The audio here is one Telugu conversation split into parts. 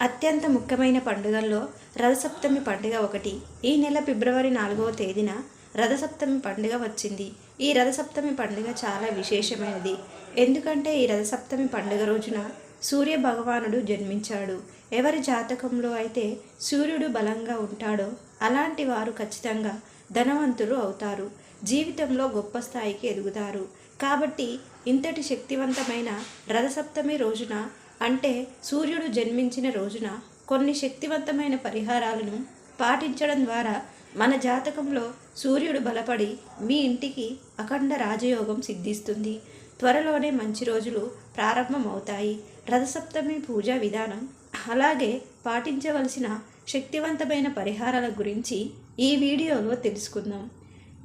అత్యంత ముఖ్యమైన పండుగల్లో రథసప్తమి పండుగ ఒకటి. ఈ నెల ఫిబ్రవరి నాలుగవ తేదీన రథసప్తమి పండుగ వచ్చింది. ఈ రథసప్తమి పండుగ చాలా విశేషమైనది. ఎందుకంటే ఈ రథసప్తమి పండుగ రోజున సూర్య భగవానుడు జన్మించాడు. ఎవరి జాతకంలో అయితే సూర్యుడు బలంగా ఉంటాడో అలాంటి వారు ఖచ్చితంగా ధనవంతులు అవుతారు. జీవితంలో గొప్ప స్థాయికి ఎదుగుతారు. కాబట్టి ఇంతటి శక్తివంతమైన రథసప్తమి రోజున అంటే సూర్యుడు జన్మించిన రోజున కొన్ని శక్తివంతమైన పరిహారాలను పాటించడం ద్వారా మన జాతకంలో సూర్యుడు బలపడి మీ ఇంటికి అఖండ రాజయోగం సిద్ధిస్తుంది. త్వరలోనే మంచి రోజులు ప్రారంభమవుతాయి. రథసప్తమి పూజా విధానం. అలాగే పాటించవలసిన శక్తివంతమైన పరిహారాల గురించి ఈ వీడియోలో తెలుసుకుందాం.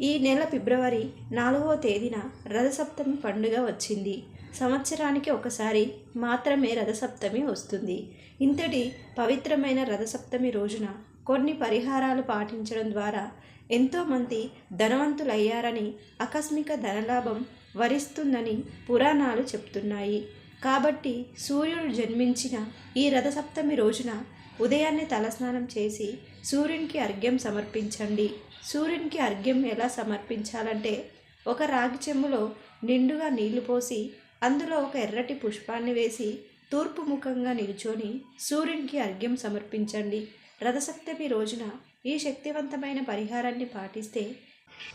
ఈ నెల ఫిబ్రవరి నాలుగవ తేదీన రథసప్తమి పండుగ వచ్చింది. సంవత్సరానికి ఒకసారి మాత్రమే రథసప్తమి వస్తుంది. ఇంతటి పవిత్రమైన రథసప్తమి రోజున కొన్ని పరిహారాలు పాటించడం ద్వారా ఎంతోమంది ధనవంతులయ్యారని ఆకస్మిక ధనలాభం వరిస్తుందని పురాణాలు చెప్తున్నాయి. కాబట్టి సూర్యుడు జన్మించిన ఈ రథసప్తమి రోజున ఉదయాన్నే తలస్నానం చేసి సూర్యునికి అర్ఘ్యం సమర్పించండి. సూర్యునికి అర్ఘ్యం ఎలా సమర్పించాలంటే ఒక రాగి చెంబులో నిండుగా నీళ్ళు పోసి అందులో ఒక ఎర్రటి పుష్పాన్ని వేసి తూర్పు ముఖంగా నిల్చొని సూర్యునికి అర్ఘ్యం సమర్పించండి. రథసప్తమి రోజున ఈ శక్తివంతమైన పరిహారాన్ని పాటిస్తే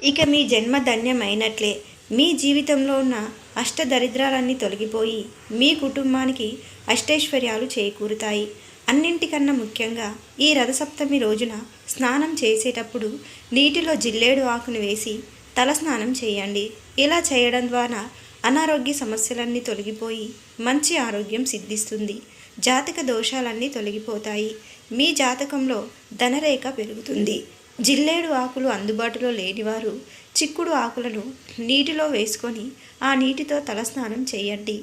ఇక మీ జన్మ ధన్యమైనట్లే. మీ జీవితంలో ఉన్న అష్టదరిద్రాలన్నీ తొలగిపోయి మీ కుటుంబానికి అష్టైశ్వర్యాలు చేకూరుతాయి. అన్నింటికన్నా ముఖ్యంగా ఈ రథసప్తమి రోజున స్నానం చేసేటప్పుడు నీటిలో జిల్లేడు ఆకును వేసి తల స్నానం చేయండి. ఇలా చేయడం ద్వారా అనారోగ్య సమస్యలన్నీ తొలగిపోయి మంచి ఆరోగ్యం సిద్ధిస్తుంది. జాతక దోషాలన్నీ తొలగిపోతాయి. మీ జాతకంలో ధనరేఖ పెరుగుతుంది. జిల్లేడు ఆకులు అందుబాటులో లేనివారు చిక్కుడు ఆకులను నీటిలో వేసుకొని ఆ నీటితో తలస్నానం చేయండి.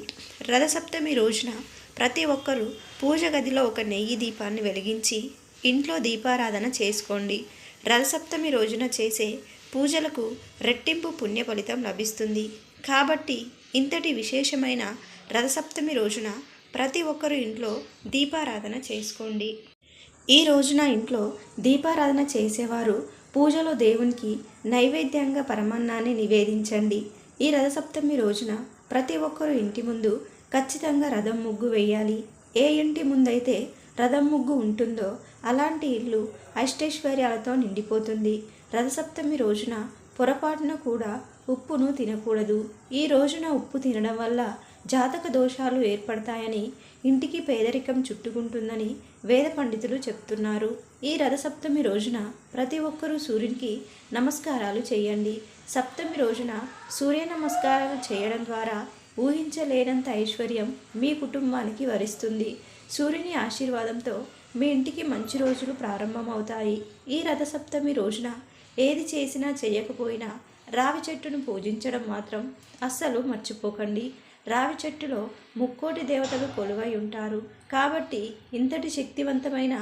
రథసప్తమి రోజున ప్రతి ఒక్కరూ పూజ గదిలో ఒక నెయ్యి దీపాన్ని వెలిగించి ఇంట్లో దీపారాధన చేసుకోండి. రథసప్తమి రోజున చేసే పూజలకు రెట్టింపు పుణ్య ఫలితం లభిస్తుంది. కాబట్టి ఇంతటి విశేషమైన రథసప్తమి రోజున ప్రతి ఒక్కరు ఇంట్లో దీపారాధన చేసుకోండి. ఈ రోజున ఇంట్లో దీపారాధన చేసేవారు పూజలో దేవునికి నైవేద్యంగా పరమాన్నాన్ని నివేదించండి. ఈ రథసప్తమి రోజున ప్రతి ఒక్కరు ఇంటి ముందు ఖచ్చితంగా రథం ముగ్గు వేయాలి. ఏ ఇంటి ముందైతే రథం ముగ్గు ఉంటుందో అలాంటి ఇల్లు అష్టైశ్వర్యాలతో నిండిపోతుంది. రథసప్తమి రోజున పొరపాటున కూడా ఉప్పును తినకూడదు. ఈ రోజున ఉప్పు తినడం వల్ల జాతక దోషాలు ఏర్పడతాయని ఇంటికి పేదరికం చుట్టుకుంటుందని వేద పండితులు చెప్తున్నారు. ఈ రథసప్తమి రోజున ప్రతి ఒక్కరూ సూర్యునికి నమస్కారాలు చేయండి. సప్తమి రోజున సూర్య నమస్కారాలు చేయడం ద్వారా ఊహించలేనంత ఐశ్వర్యం మీ కుటుంబానికి వరిస్తుంది. సూర్యుని ఆశీర్వాదంతో మీ ఇంటికి మంచి రోజులు ప్రారంభమవుతాయి. ఈ రథసప్తమి రోజున ఏది చేసినా చేయకపోయినా రావి చెట్టును పూజించడం మాత్రం అస్సలు మర్చిపోకండి. రావి చెట్టులో ముక్కోటి దేవతలు కొలువై ఉంటారు. కాబట్టి ఇంతటి శక్తివంతమైన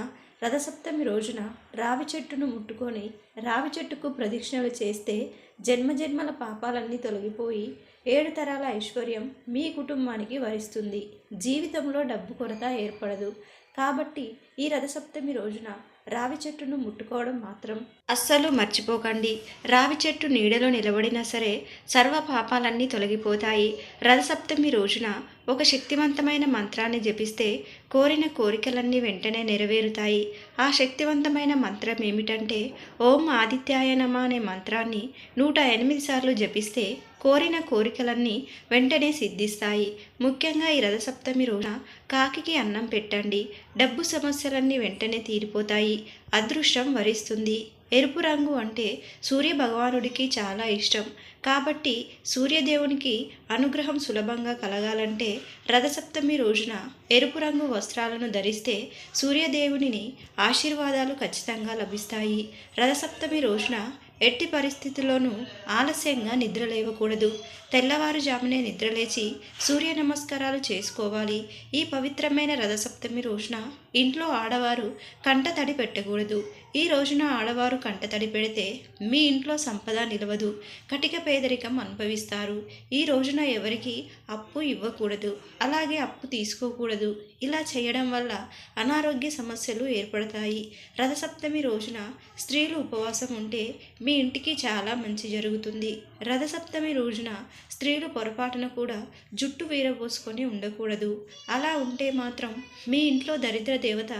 రథసప్తమి రోజున రావి చెట్టును ముట్టుకొని రావి చెట్టుకు ప్రదక్షిణలు చేస్తే జన్మజన్మల పాపాలన్నీ తొలగిపోయి ఏడు తరాల ఐశ్వర్యం మీ కుటుంబానికి వరిస్తుంది. జీవితంలో డబ్బు కొరత ఏర్పడదు. కాబట్టి ఈ రథసప్తమి రోజున రావి చెట్టును ముట్టుకోవడం మాత్రం అస్సలు మర్చిపోకండి. రావి చెట్టు నీడలో నిలబడినా సరే సర్వ పాపాలన్నీ తొలగిపోతాయి. రథసప్తమి రోజున ఒక శక్తివంతమైన మంత్రాన్ని జపిస్తే కోరిన కోరికలన్నీ వెంటనే నెరవేరుతాయి. ఆ శక్తివంతమైన మంత్రం ఏమిటంటే ఓం ఆదిత్యాయ నమ అనే మంత్రాన్ని నూట ఎనిమిది సార్లు జపిస్తే కోరిన కోరికలన్నీ వెంటనే సిద్ధిస్తాయి. ముఖ్యంగా ఈ రథసప్తమి రోజున కాకికి అన్నం పెట్టండి. డబ్బు సమస్యలన్నీ వెంటనే తీరిపోతాయి. అదృష్టం వరిస్తుంది. ఎరుపు రంగు అంటే సూర్య భగవానుడికి చాలా ఇష్టం. కాబట్టి సూర్యదేవునికి అనుగ్రహం సులభంగా కలగాలంటే రథసప్తమి రోజున ఎరుపు రంగు వస్త్రాలను ధరిస్తే సూర్యదేవునిని ఆశీర్వాదాలు ఖచ్చితంగా లభిస్తాయి. రథసప్తమి రోజున ఎట్టి పరిస్థితుల్లోనూ ఆలస్యంగా నిద్ర లేవకూడదు. తెల్లవారుజామునే నిద్రలేచి సూర్య నమస్కారాలు చేసుకోవాలి. ఈ పవిత్రమైన రథసప్తమి రోజున ఇంట్లో ఆడవారు కంటతడి పెట్టకూడదు. ఈ రోజున ఆడవారు కంటతడి పెడితే మీ ఇంట్లో సంపద నిలవదు. కటిక పేదరికం అనుభవిస్తారు. ఈ రోజున ఎవరికి అప్పు ఇవ్వకూడదు. అలాగే అప్పు తీసుకోకూడదు. ఇలా చేయడం వల్ల అనారోగ్య సమస్యలు ఏర్పడతాయి. రథసప్తమి రోజున స్త్రీలు ఉపవాసం ఉంటే మీ ఇంటికి చాలా మంచి జరుగుతుంది. రథసప్తమి రోజున స్త్రీలు పొరపాటున కూడా జుట్టు వీరబోసుకొని ఉండకూడదు. అలా ఉంటే మాత్రం మీ ఇంట్లో దరిద్ర దేవత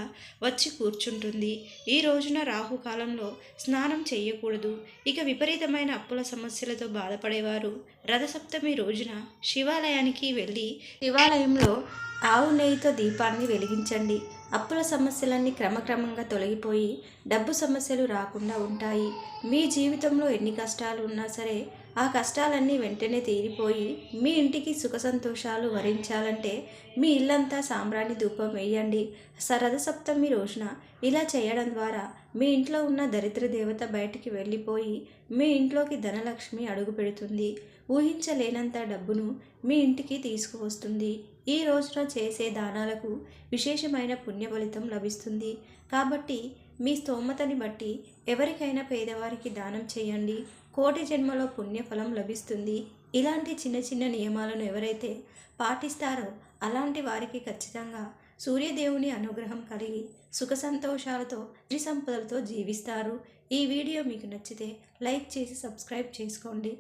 వచ్చి కూర్చుంటుంది. ఈ రోజున రాహుకాలంలో స్నానం చేయకూడదు. ఇక విపరీతమైన అప్పుల సమస్యలతో బాధపడేవారు. రథసప్తమి రోజున శివాలయానికి వెళ్ళి శివాలయంలో ఆవు నెయ్యితో దీపాన్ని వెలిగించండి. అప్పుల సమస్యలన్నీ క్రమక్రమంగా తొలగిపోయి డబ్బు సమస్యలు రాకుండా ఉంటాయి. మీ జీవితంలో ఎన్ని కష్టాలు ఉన్నా సరే ఆ కష్టాలన్నీ వెంటనే తీరిపోయి మీ ఇంటికి సుఖ సంతోషాలు వరించాలంటే మీ ఇల్లంతా సాంబ్రాణి ధూపం వేయండి. సరద సప్తమి రోజున ఇలా చేయడం ద్వారా మీ ఇంట్లో ఉన్న దరిద్ర దేవత బయటికి వెళ్ళిపోయి మీ ఇంట్లోకి ధనలక్ష్మి అడుగు పెడుతుంది. ఊహించలేనంత డబ్బును మీ ఇంటికి తీసుకువస్తుంది. ఈ రోజున చేసే దానాలకు విశేషమైన పుణ్య ఫలితం లభిస్తుంది. కాబట్టి మీ స్తోమతని బట్టి ఎవరికైనా పేదవారికి దానం చేయండి. కోటి జన్మలో పుణ్యఫలం లభిస్తుంది. ఇలాంటి చిన్న చిన్న నియమాలను ఎవరైతే పాటిస్తారో అలాంటి వారికి ఖచ్చితంగా సూర్యదేవుని అనుగ్రహం కలిగి సుఖ సంతోషాలతో సంపదలతో జీవిస్తారు. ఈ వీడియో మీకు నచ్చితే లైక్ చేసి సబ్స్క్రైబ్ చేసుకోండి.